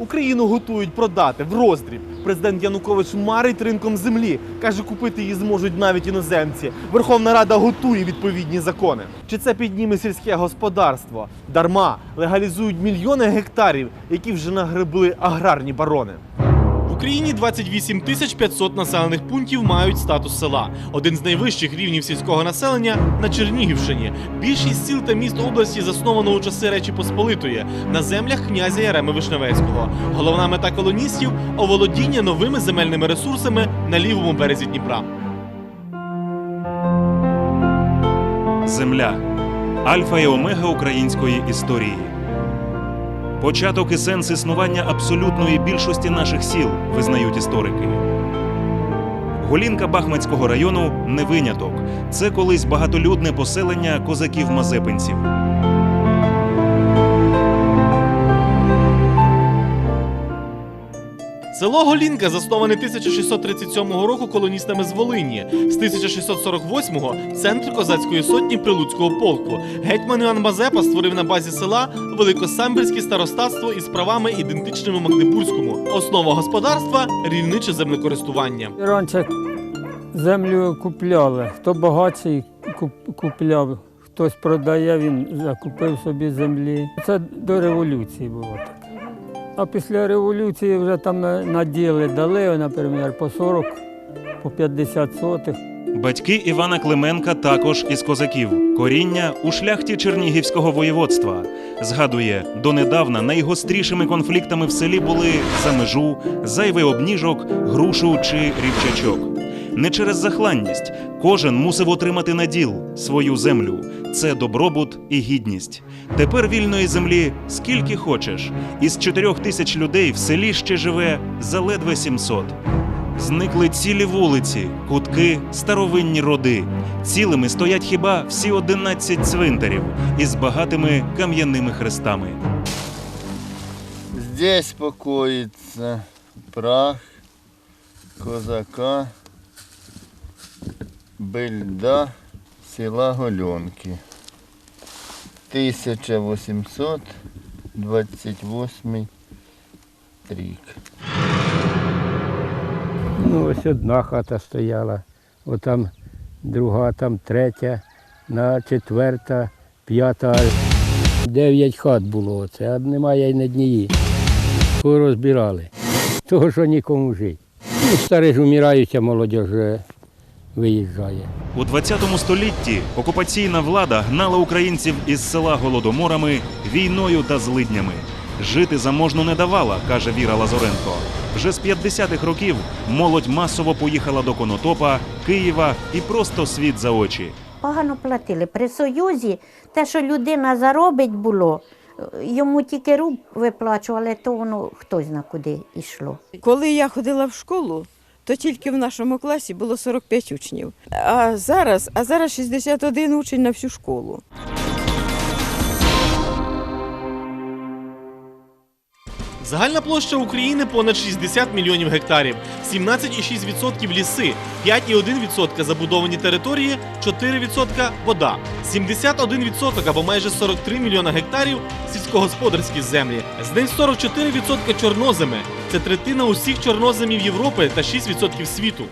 Україну готують продати в роздріб. Президент Янукович марить ринком землі. Каже, купити її зможуть навіть іноземці. Верховна Рада готує відповідні закони. Чи це підніме сільське господарство? Дарма легалізують мільйони гектарів, які вже нагребли аграрні барони. Україні 28 тисяч 500 населених пунктів мають статус села. Один з найвищих рівнів сільського населення на Чернігівщині. Більшість сіл та міст області засновано у часи Речі Посполитої на землях князя Яреми Вишневецького. Головна мета колоністів оволодіння новими земельними ресурсами на лівому березі Дніпра. Земля альфа і омега української історії. Початок і сенс існування абсолютної більшості наших сіл визнають історики. Голінка Бахмацького району не виняток. Це колись багатолюдне поселення козаків-мазепинців. Село Голінка засноване 1637 року колоністами з Волині. З 1648-го центр козацької сотні Прилуцького полку. Гетьман Іоанн Мазепа створив на базі села великосамбірське старостатство із правами ідентичними Магдебурзькому. Основа господарства рільниче землекористування. Раніше землю купляли. Хто багатший купляв, хтось продає, він закупив собі землі. Це до революції було так. А після революції вже там наділи дали, наприклад, по 40, по 50 сотих. Батьки Івана Клименка також із козаків. Коріння у шляхті Чернігівського воєводства. Згадує, донедавна найгострішими конфліктами в селі були за межу, зайвий обніжок, грушу чи рівчачок. Не через захланність. Кожен мусив отримати наділ свою землю. Це добробут і гідність. Тепер вільної землі скільки хочеш. Із чотирьох тисяч людей в селі ще живе заледве 700. Зникли цілі вулиці, кутки, старовинні роди. Цілими стоять хіба всі 11 цвинтарів із багатими кам'яними хрестами. Здесь покоится прах козака Бельда села Голенки. 1828 рік. Ну, ось одна хата стояла, отам друга, там третя, на четверта, п'ята. Дев'ять хат було оце, а немає й на дні. Порозбирали. Того, що нікому жити. Ну, старі ж умирають, а молодь вже виїжджає. У 20 столітті окупаційна влада гнала українців із села голодоморами, війною та злиднями. Жити заможно не давала, каже Віра Лазоренко. Вже з 50-х років молодь масово поїхала до Конотопа, Києва і просто світ за очі. Погано платили. При Союзі те, що людина заробить було, йому тільки руб виплачували, то воно хтось зна куди йшло. Коли я ходила в школу, то тільки в нашому класі було 45 учнів. А зараз, а зараз 61 учень на всю школу. Загальна площа України понад 60 мільйонів гектарів, 17,6% ліси, 5,1% забудовані території, 4% вода, 71% або майже 43 мільйона гектарів сільськогосподарські землі. З них 44% чорноземи. Це третина усіх чорноземів Європи та 6% світу.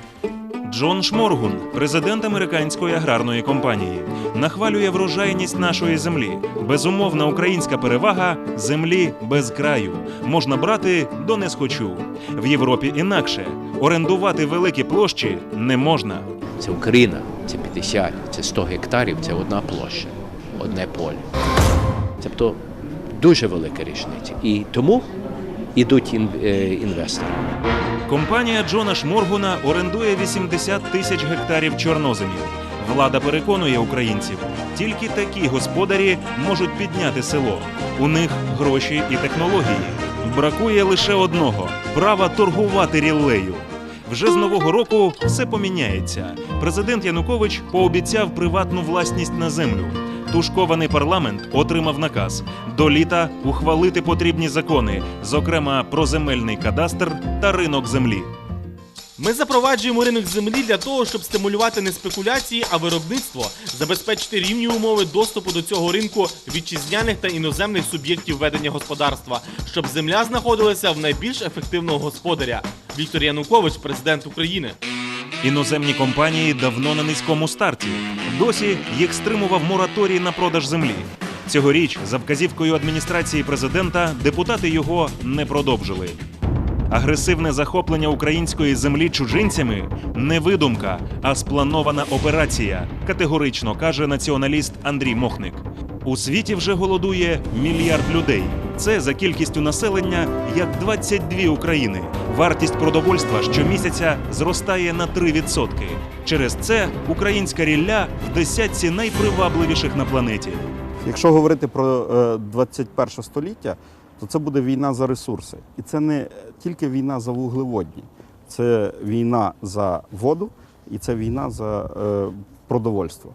Джон Шморгун, президент американської аграрної компанії, нахвалює врожайність нашої землі. Безумовна українська перевага землі без краю. Можна брати до не схочу. В Європі інакше орендувати великі площі не можна. Це Україна, це 50, це 100 гектарів, це одна площа, одне поле. Тобто дуже велика річниця. І тому йдуть е, інвестори. Компанія Джона Шморгуна орендує 80 тисяч гектарів чорноземів. Влада переконує українців, тільки такі господарі можуть підняти село. У них гроші і технології. Бракує лише одного права торгувати ріллею. Вже з нового року все поміняється. Президент Янукович пообіцяв приватну власність на землю. Тушкований парламент отримав наказ до літа ухвалити потрібні закони, зокрема про земельний кадастр та ринок землі. Ми запроваджуємо ринок землі для того, щоб стимулювати не спекуляції, а виробництво, забезпечити рівні умови доступу до цього ринку вітчизняних та іноземних суб'єктів ведення господарства, щоб земля знаходилася в найбільш ефективного господаря. Віктор Янукович, президент України. Іноземні компанії давно на низькому старті. Досі їх стримував мораторій на продаж землі. Цьогоріч, за вказівкою адміністрації президента, депутати його не продовжили. Агресивне захоплення української землі чужинцями не видумка, а спланована операція, категорично каже націоналіст Андрій Мохник. У світі вже голодує мільярд людей. Це за кількістю населення як 22 України. Вартість продовольства щомісяця зростає на 3%. Через це українська рілля в десятці найпривабливіших на планеті. Якщо говорити про е, 21 століття, то це буде війна за ресурси. І це не тільки війна за вуглеводні, це війна за воду і це війна за е, продовольство.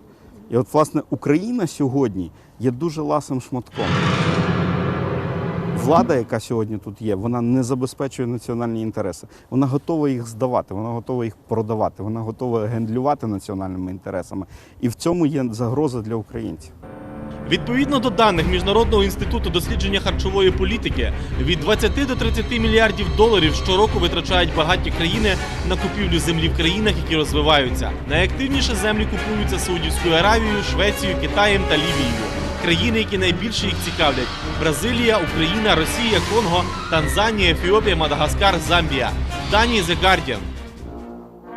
І от, власне, Україна сьогодні є дуже ласим шматком. Влада, яка сьогодні тут є, вона не забезпечує національні інтереси. Вона готова їх здавати, вона готова їх продавати, вона готова гендлювати національними інтересами. І в цьому є загроза для українців. Відповідно до даних Міжнародного інституту дослідження харчової політики, від 20 до 30 мільярдів доларів щороку витрачають багаті країни на купівлю землі в країнах, які розвиваються. Найактивніше землі купуються Саудівською Аравією, Швецією, Китаєм та Лівією. Країни, які найбільше їх цікавлять: Бразилія, Україна, Росія, Конго, Танзанія, Ефіопія, Мадагаскар, Замбія. Дані The Guardian.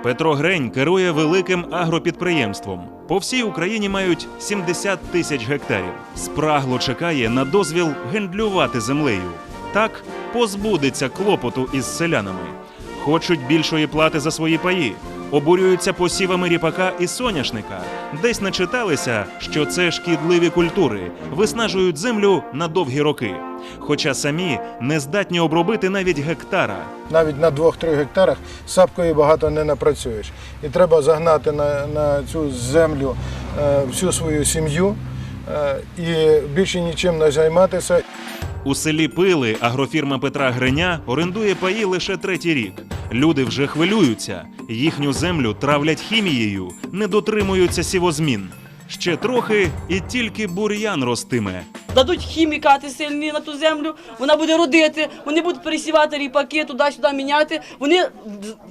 Петро Грень керує великим агропідприємством. По всій Україні мають 70 тисяч гектарів. Спрагло чекає на дозвіл гендлювати землею. Так позбудеться клопоту із селянами. Хочуть більшої плати за свої паї. Обурюються посівами ріпака і соняшника. Десь начиталися, що це шкідливі культури, виснажують землю на довгі роки. Хоча самі не здатні обробити навіть гектара. навіть на 2-3 гектарах сапкою багато не напрацюєш. І треба загнати на, на цю землю е, всю свою сім'ю е, і більше нічим не займатися. У селі Пили агрофірма Петра Греня орендує паї лише третій рік. Люди вже хвилюються. Їхню землю травлять хімією, не дотримуються сівозмін. Ще трохи і тільки бур'ян ростиме. Дадуть хімікати сильні на ту землю, вона буде родити, вони будуть пересівати ріпаки туди-сюди міняти, вони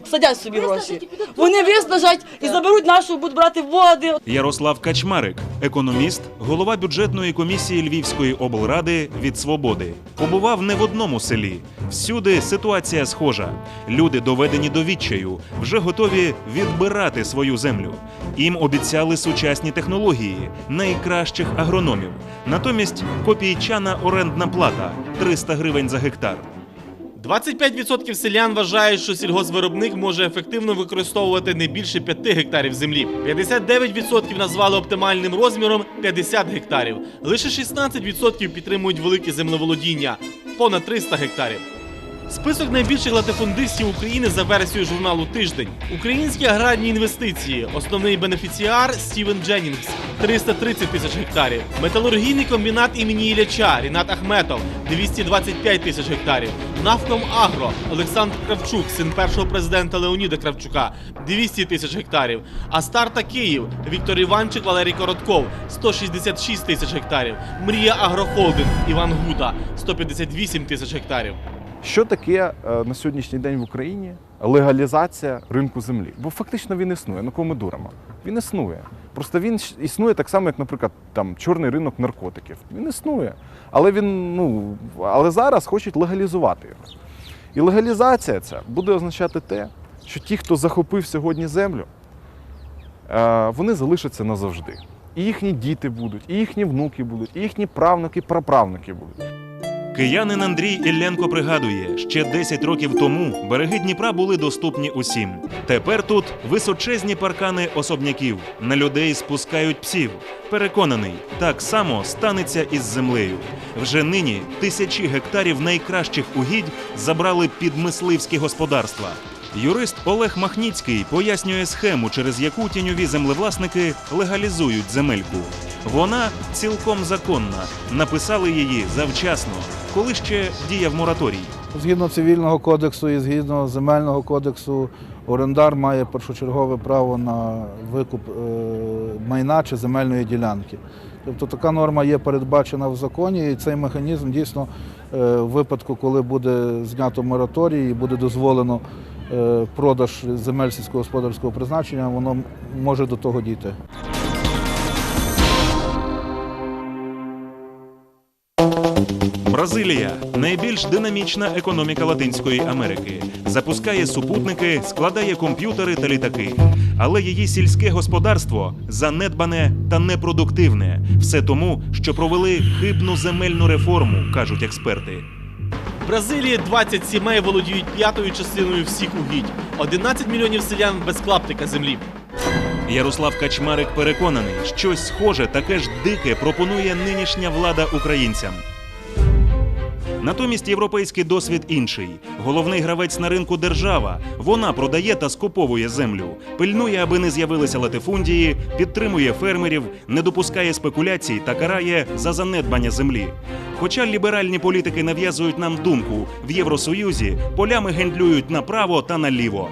садять собі гроші. Вони виснажать і заберуть нашу, будуть брати води. Ярослав Качмарик, економіст, голова бюджетної комісії Львівської облради від свободи. Побував не в одному селі. Всюди ситуація схожа. Люди доведені до відчаю, вже готові відбирати свою землю. Їм обіцяли сучасні технології, найкращих агрономів. Натомість копійчана орендна плата 300 гривень за гектар. 25% селян вважають, що сільгоспвиробник може ефективно використовувати не більше 5 гектарів землі. 59% назвали оптимальним розміром 50 гектарів. Лише 16% підтримують велике землеволодіння понад 300 гектарів. Список найбільших латифундистів України за версією журналу Тиждень. Українські аграрні інвестиції. Основний бенефіціар Стівен Дженнінгс 330 тисяч гектарів. Металургійний комбінат імені Ілляча Рінат Ахметов 225 тисяч гектарів. Нафком Агро Олександр Кравчук, син першого президента Леоніда Кравчука 200 тисяч гектарів. Астарта Київ Віктор Іванчик, Валерій Коротков 166 тисяч гектарів. Мрія Агрохолдинг Іван Гута 158 тисяч гектарів. Що таке е, на сьогоднішній день в Україні легалізація ринку землі? Бо фактично він існує. Ну кого ми дуримо? Він існує. Просто він існує так само, як, наприклад, там чорний ринок наркотиків. Він існує. Але він, ну, але зараз хочуть легалізувати його. І легалізація ця буде означати те, що ті, хто захопив сьогодні землю, е, вони залишаться назавжди. І їхні діти будуть, і їхні внуки будуть, і їхні правнуки, праправнуки будуть. Киянин Андрій Ілленко пригадує, ще 10 років тому береги Дніпра були доступні усім. Тепер тут височезні паркани особняків. На людей спускають псів. Переконаний, так само станеться із землею. Вже нині тисячі гектарів найкращих угідь забрали під мисливські господарства. Юрист Олег Махніцький пояснює схему, через яку тіньові землевласники легалізують земельку. Вона цілком законна. Написали її завчасно, коли ще діяв мораторій. Згідно цивільного кодексу і згідно земельного кодексу, орендар має першочергове право на викуп е, майна чи земельної ділянки. Тобто така норма є передбачена в законі, і цей механізм дійсно е, в випадку, коли буде знято мораторій і буде дозволено продаж земель сільськогосподарського призначення, воно може до того дійти. Бразилія найбільш динамічна економіка Латинської Америки. Запускає супутники, складає комп'ютери та літаки. Але її сільське господарство занедбане та непродуктивне. Все тому, що провели хибну земельну реформу, кажуть експерти. Бразилії 20 сімей володіють п'ятою частиною всіх угідь. 11 мільйонів селян без клаптика землі. Ярослав Качмарик переконаний, щось схоже, таке ж дике пропонує нинішня влада українцям. Натомість європейський досвід інший. Головний гравець на ринку держава. Вона продає та скуповує землю, пильнує, аби не з'явилися латифундії, підтримує фермерів, не допускає спекуляцій та карає за занедбання землі. Хоча ліберальні політики нав'язують нам думку, в Євросоюзі полями гендлюють направо та наліво.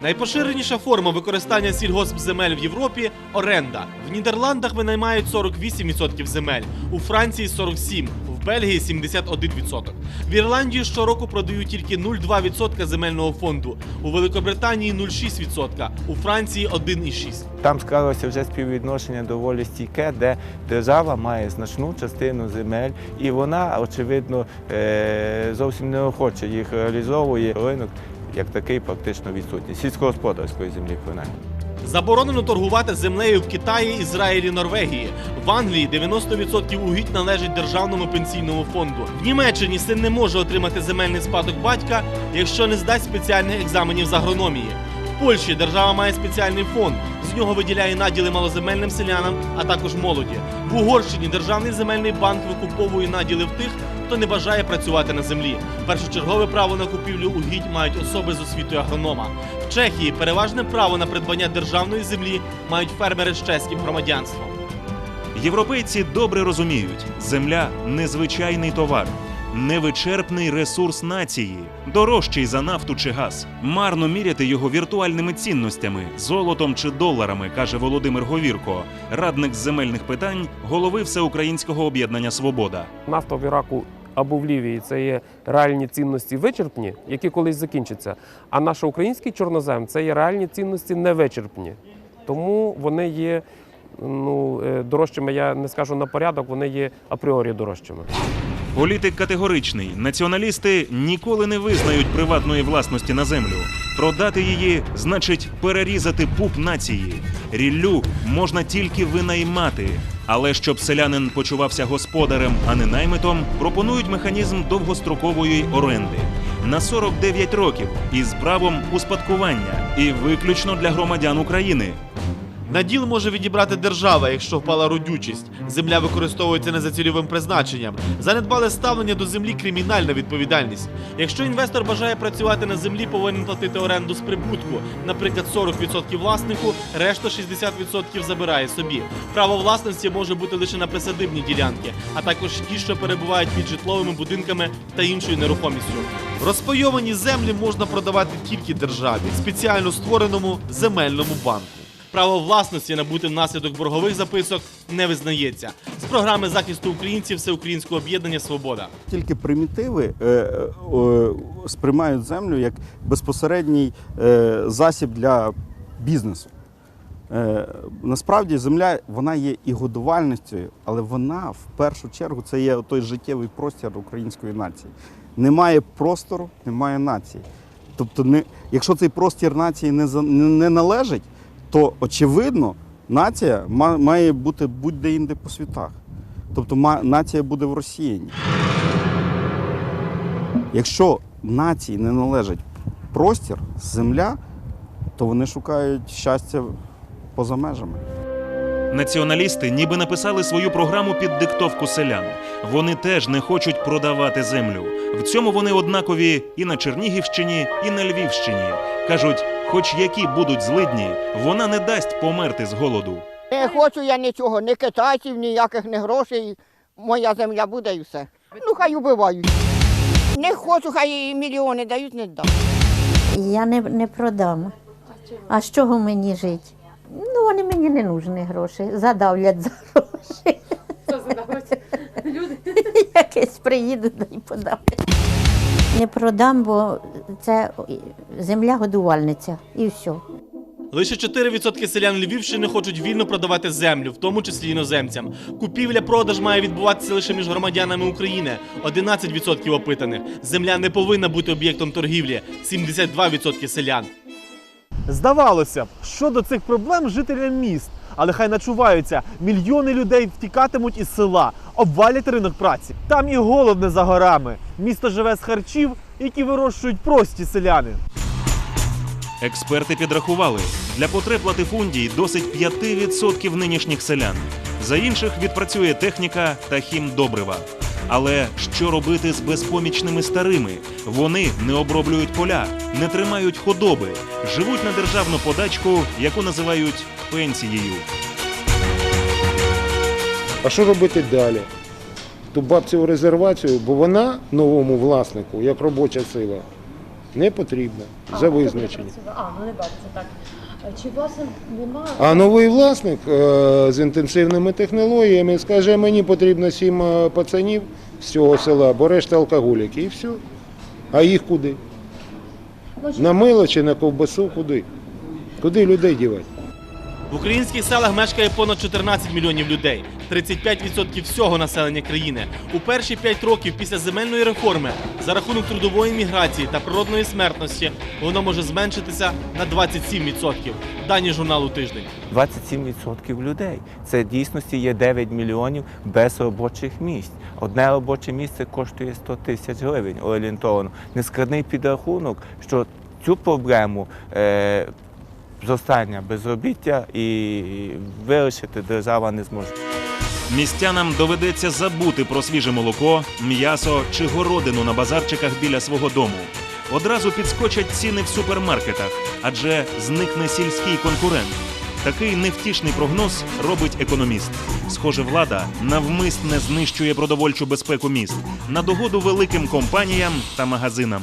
Найпоширеніша форма використання сільгоспземель в Європі оренда. В Нідерландах винаймають 48% земель, у Франції 47%, в Бельгії 71%. В Ірландії щороку продають тільки 0,2% земельного фонду, у Великобританії 0,6%, у Франції 1,6%. Там склалося вже співвідношення доволі стійке, де держава має значну частину земель, і вона, очевидно, е, зовсім неохоче їх реалізовує. Ринок як такий практично відсутній. Сільськогосподарської землі, принаймні. Заборонено торгувати землею в Китаї, Ізраїлі, Норвегії. В Англії 90% угідь належить державному пенсійному фонду. В Німеччині син не може отримати земельний спадок батька, якщо не здасть спеціальних екзаменів з агрономії. В Польщі держава має спеціальний фонд. З нього виділяє наділи малоземельним селянам, а також молоді. В Угорщині державний земельний банк викуповує наділи в тих, хто не бажає працювати на землі. Першочергове право на купівлю угідь мають особи з освітою агронома. В Чехії переважне право на придбання державної землі мають фермери з чеським громадянством. Європейці добре розуміють, земля незвичайний товар, невичерпний ресурс нації, дорожчий за нафту чи газ. Марно міряти його віртуальними цінностями, золотом чи доларами, каже Володимир Говірко, радник з земельних питань, голови Всеукраїнського об'єднання Свобода. Нафта в Іраку або в Лівії це є реальні цінності вичерпні, які колись закінчаться. А наш український чорнозем це є реальні цінності невичерпні. Тому вони є ну, е, дорожчими, я не скажу на порядок, вони є апріорі дорожчими. Політик категоричний. Націоналісти ніколи не визнають приватної власності на землю. Продати її значить перерізати пуп нації. Ріллю можна тільки винаймати. Але щоб селянин почувався господарем, а не наймитом, пропонують механізм довгострокової оренди на 49 років із правом успадкування і виключно для громадян України. Наділ може відібрати держава, якщо впала родючість. Земля використовується не за цільовим призначенням. Занедбале ставлення до землі кримінальна відповідальність. Якщо інвестор бажає працювати на землі, повинен платити оренду з прибутку. Наприклад, 40% власнику, решта 60% забирає собі. Право власності може бути лише на присадибні ділянки, а також ті, що перебувають під житловими будинками та іншою нерухомістю. Розпайовані землі можна продавати тільки державі, спеціально створеному земельному банку. Право власності набути внаслідок боргових записок не визнається. З програми захисту українців Всеукраїнського об'єднання Свобода. Тільки примітиви е, е, сприймають землю як безпосередній е, засіб для бізнесу. Е, насправді земля вона є і годувальністю, але вона в першу чергу це є той життєвий простір української нації. Немає простору, немає нації. Тобто, не, якщо цей простір нації не, не, не належить, то очевидно нація має бути будь-де інде по світах. Тобто нація буде в розсіянні. Якщо нації не належить простір, земля, то вони шукають щастя поза межами. Націоналісти ніби написали свою програму під диктовку селян. Вони теж не хочуть продавати землю. В цьому вони однакові і на Чернігівщині, і на Львівщині. Кажуть, хоч які будуть злидні, вона не дасть померти з голоду. Не хочу я нічого, ні китайців, ніяких ні грошей. Моя земля буде і все. Ну хай убивають. Не хочу, хай і мільйони дають, не дам. Я не, не продам. А з чого мені жити? Ну, вони мені не нужні гроші. Задавлять за гроші. Якесь приїду да й подавлять. Не продам, бо це земля годувальниця і все. Лише 4% селян Львівщини хочуть вільно продавати землю, в тому числі іноземцям. Купівля-продаж має відбуватися лише між громадянами України. 11% опитаних. Земля не повинна бути об'єктом торгівлі. 72% селян. Здавалося б, що до цих проблем жителям міст, але хай начуваються, мільйони людей втікатимуть із села, обвалять ринок праці. Там і голод не за горами. Місто живе з харчів, які вирощують прості селяни. Експерти підрахували, для потреб латифундії досить 5% нинішніх селян. За інших відпрацює техніка та хімдобрива. Але що робити з безпомічними старими? Вони не оброблюють поля, не тримають худоби, живуть на державну подачку, яку називають пенсією. А що робити далі? Ту бабцеву резервацію, бо вона новому власнику, як робоча сила, не потрібна за визначенням. А, ну не бачите, так. Чи власне немає? А новий власник е, з інтенсивними технологіями скаже, мені потрібно сім е, пацанів з цього села, бо решта алкоголіки і все. А їх куди? На мило чи на ковбасу куди? Куди людей дівати? В українських селах мешкає понад 14 мільйонів людей, 35% всього населення країни. У перші 5 років після земельної реформи за рахунок трудової міграції та природної смертності воно може зменшитися на 27%. Дані журналу тиждень. 27% людей. Це в дійсності є 9 мільйонів без робочих місць. Одне робоче місце коштує 100 тисяч гривень орієнтовано. Нескладний підрахунок, що цю проблему е, зростання безробіття і вирішити держава не зможе. Містянам доведеться забути про свіже молоко, м'ясо чи городину на базарчиках біля свого дому. Одразу підскочать ціни в супермаркетах, адже зникне сільський конкурент. Такий невтішний прогноз робить економіст. Схоже, влада навмисне знищує продовольчу безпеку міст на догоду великим компаніям та магазинам.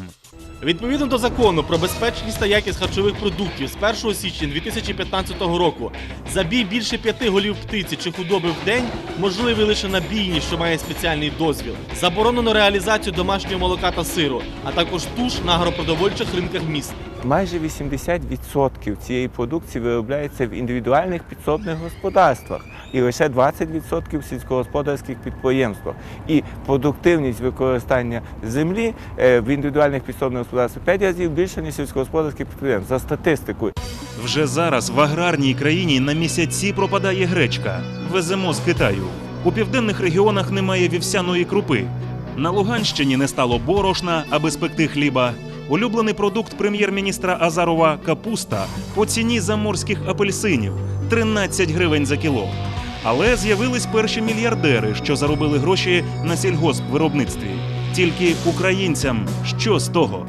Відповідно до закону про безпечність та якість харчових продуктів з 1 січня 2015 року забій більше п'яти голів птиці чи худоби в день можливий лише на бійні, що має спеціальний дозвіл. Заборонено реалізацію домашнього молока та сиру, а також туш на агропродовольчих ринках міст. Майже 80% цієї продукції виробляється в індивідуальних підсобних господарствах і лише 20% в сільськогосподарських підприємствах. І продуктивність використання землі е, в індивідуальних підсобних 5 разів більше, ніж сільськогосподарських підприємств за статистикою. Вже зараз в аграрній країні на місяці пропадає гречка. Веземо з Китаю. У південних регіонах немає вівсяної крупи. На Луганщині не стало борошна, аби спекти хліба. Улюблений продукт прем'єр-міністра Азарова капуста по ціні заморських апельсинів 13 гривень за кіло. Але з'явились перші мільярдери, що заробили гроші на сільгоспвиробництві. Тільки українцям що з того?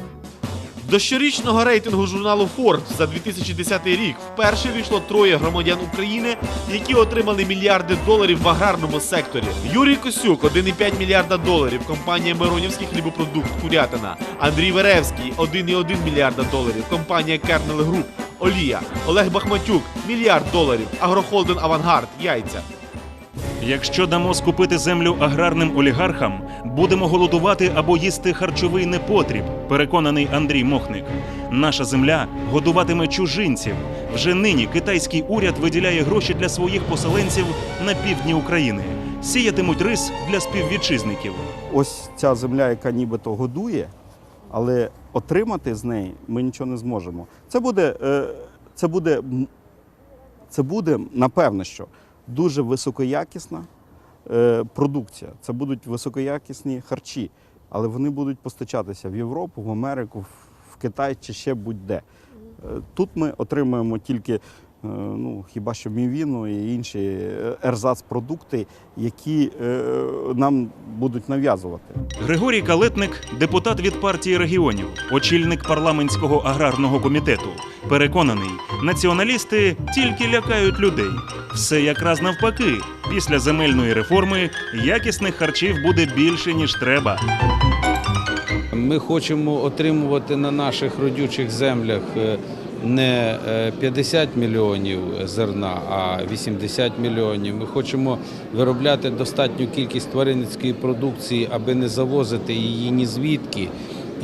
До щорічного рейтингу журналу Forbes за 2010 рік вперше війшло троє громадян України, які отримали мільярди доларів в аграрному секторі. Юрій Косюк 1,5 мільярда доларів. Компанія Миронівський хлібопродукт Курятина. Андрій Веревський 1,1 мільярда доларів. Компанія Кернел Груп. Олія. Олег Бахматюк мільярд доларів. Агрохолдинг Авангард. Яйця. Якщо дамо скупити землю аграрним олігархам, будемо голодувати або їсти харчовий непотріб, переконаний Андрій Мохник. Наша земля годуватиме чужинців. Вже нині китайський уряд виділяє гроші для своїх поселенців на півдні України. Сіятимуть рис для співвітчизників. Ось ця земля, яка нібито годує, але отримати з неї ми нічого не зможемо. Це буде, е, це буде, це буде напевно, що дуже високоякісна е, продукція. Це будуть високоякісні харчі, але вони будуть постачатися в Європу, в Америку, в- Китай чи ще будь-де. Е, Тут ми отримуємо тільки ну, хіба що мівіну і інші е, ерзац-продукти, які е, нам будуть нав'язувати. Григорій Калетник, депутат від партії регіонів, очільник парламентського аграрного комітету, переконаний, націоналісти тільки лякають людей. Все якраз навпаки. Після земельної реформи якісних харчів буде більше ніж треба. Ми хочемо отримувати на наших родючих землях е, не е, 50 мільйонів зерна, а 80 мільйонів. Ми хочемо виробляти достатню кількість тваринницької продукції, аби не завозити її ні звідки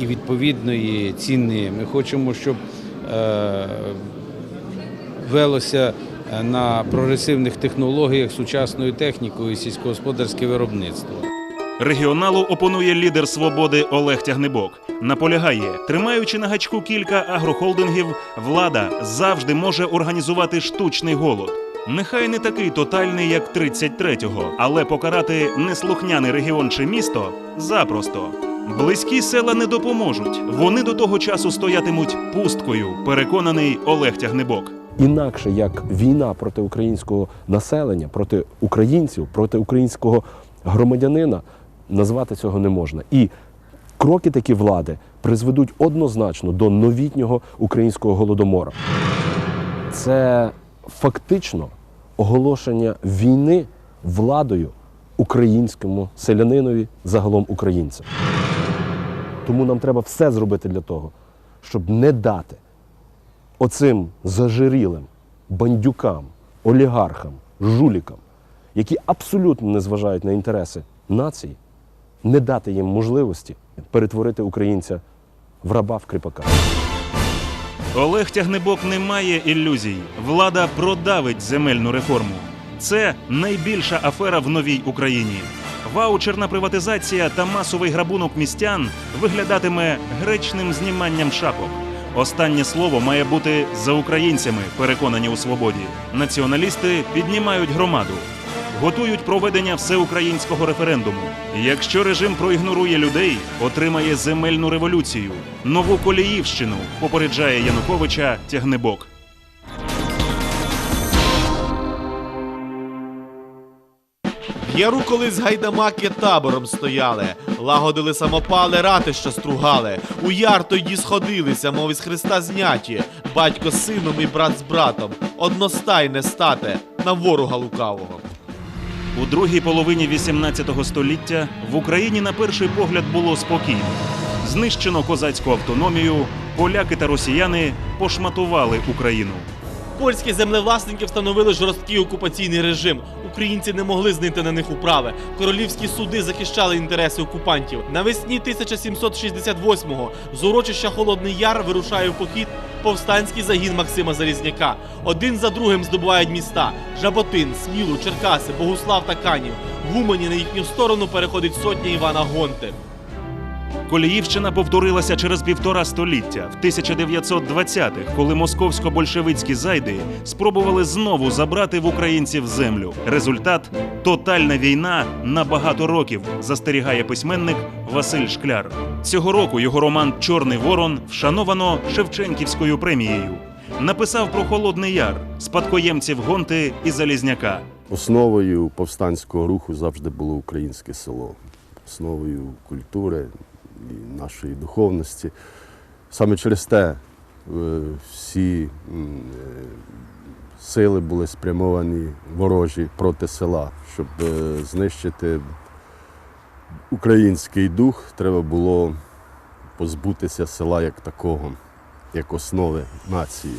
і відповідної ціни. Ми хочемо, щоб е, велося е, на прогресивних технологіях сучасною технікою сільськогосподарське виробництво. Регіоналу опонує лідер свободи Олег Тягнебок. Наполягає, тримаючи на гачку кілька агрохолдингів, влада завжди може організувати штучний голод. Нехай не такий тотальний, як 33-го, але покарати неслухняний регіон чи місто запросто. Близькі села не допоможуть. Вони до того часу стоятимуть пусткою, переконаний Олег Тягнебок. інакше як війна проти українського населення, проти українців, проти українського громадянина, назвати цього не можна. І кроки такі влади призведуть однозначно до новітнього українського голодомора. Це фактично оголошення війни владою українському селянинові, загалом українцям. Тому нам треба все зробити для того, щоб не дати оцим зажирілим бандюкам, олігархам, жулікам, які абсолютно не зважають на інтереси нації, не дати їм можливості перетворити українця в раба в кріпака. Олег Тягнебок не має ілюзій. Влада продавить земельну реформу. Це найбільша афера в новій Україні. Ваучерна приватизація та масовий грабунок містян виглядатиме гречним зніманням шапок. Останнє слово має бути за українцями, переконані у свободі. Націоналісти піднімають громаду, готують проведення всеукраїнського референдуму. Якщо режим проігнорує людей, отримає земельну революцію, нову коліївщину, попереджає Януковича Тягнебок. Яру колись гайдамаки табором стояли, лагодили самопали, ратища стругали. У яр тоді сходилися, мов із Христа зняті, батько з сином і брат з братом. Одностайне стате на ворога лукавого. У другій половині 18 століття в Україні на перший погляд було спокійно. Знищено козацьку автономію, поляки та росіяни пошматували Україну. Польські землевласники встановили жорсткий окупаційний режим. Українці не могли знайти на них управи. Королівські суди захищали інтереси окупантів. Навесні 1768-го з урочища Холодний Яр вирушає в похід повстанський загін Максима Залізняка. Один за другим здобувають міста: Жаботин, Смілу, Черкаси, Богуслав та Канів. В Умані на їхню сторону переходить сотня Івана Гонти. Коліївщина повторилася через півтора століття в 1920-х, коли московсько-большевицькі зайди спробували знову забрати в українців землю. Результат тотальна війна на багато років, застерігає письменник Василь Шкляр. Цього року його роман Чорний Ворон вшановано Шевченківською премією. Написав про Холодний Яр, спадкоємців Гонти і Залізняка. Основою повстанського руху завжди було українське село, основою культури і нашої духовності. Саме через те е, всі е, сили були спрямовані ворожі проти села, щоб е, знищити український дух, треба було позбутися села як такого, як основи нації.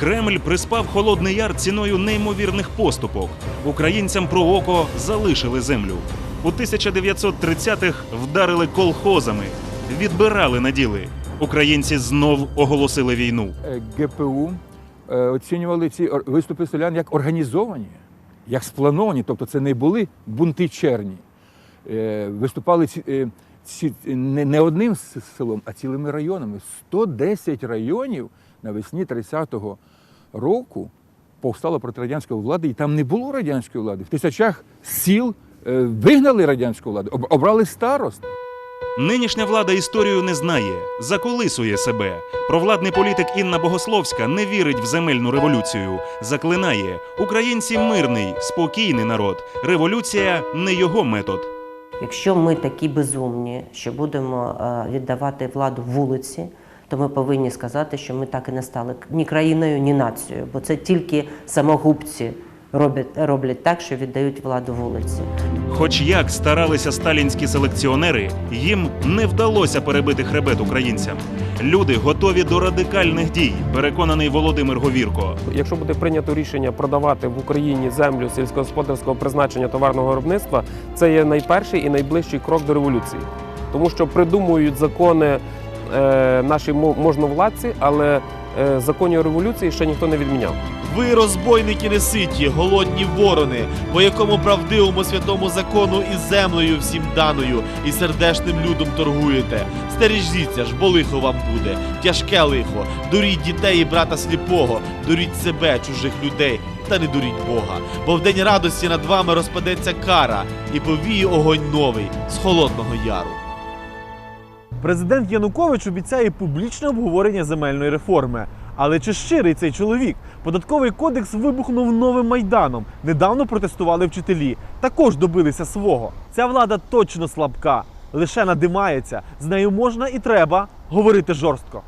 Кремль приспав Холодний Яр ціною неймовірних поступок. Українцям про око залишили землю. У 1930-х вдарили колхозами, відбирали наділи. Українці знов оголосили війну. Е, ГПУ е, оцінювали ці виступи селян як організовані, як сплановані, тобто це не були бунти черні. Е, Виступали ці, ці, не, одним селом, а цілими районами. 110 районів навесні 30-го року повстало проти радянської влади, і там не було радянської влади. В тисячах сіл вигнали радянську владу, обрали старост. Нинішня влада історію не знає, заколисує себе. Провладний політик Інна Богословська не вірить в земельну революцію. Заклинає українці мирний, спокійний народ. Революція не його метод. Якщо ми такі безумні, що будемо е, віддавати владу вулиці, то ми повинні сказати, що ми так і не стали ні країною, ні нацією, бо це тільки самогубці роблять, роблять так, що віддають владу вулиці. Хоч як старалися сталінські селекціонери, їм не вдалося перебити хребет українцям. Люди готові до радикальних дій, переконаний Володимир Говірко. Якщо буде прийнято рішення продавати в Україні землю сільськогосподарського призначення товарного виробництва, це є найперший і найближчий крок до революції, тому що придумують закони е, наші можновладці, але е, законів революції ще ніхто не відміняв. Ви розбойники неситі, голодні ворони, по якому правдивому святому закону і землею всім даною, і сердешним людом торгуєте. Стережіться ж, бо лихо вам буде, тяжке лихо. Дуріть дітей і брата сліпого, дуріть себе, чужих людей, та не дуріть Бога. Бо в день радості над вами розпадеться кара, і повіє огонь новий з холодного яру. Президент Янукович обіцяє публічне обговорення земельної реформи. Але чи щирий цей чоловік? Податковий кодекс вибухнув новим майданом. Недавно протестували вчителі. Також добилися свого. Ця влада точно слабка, лише надимається. З нею можна і треба говорити жорстко.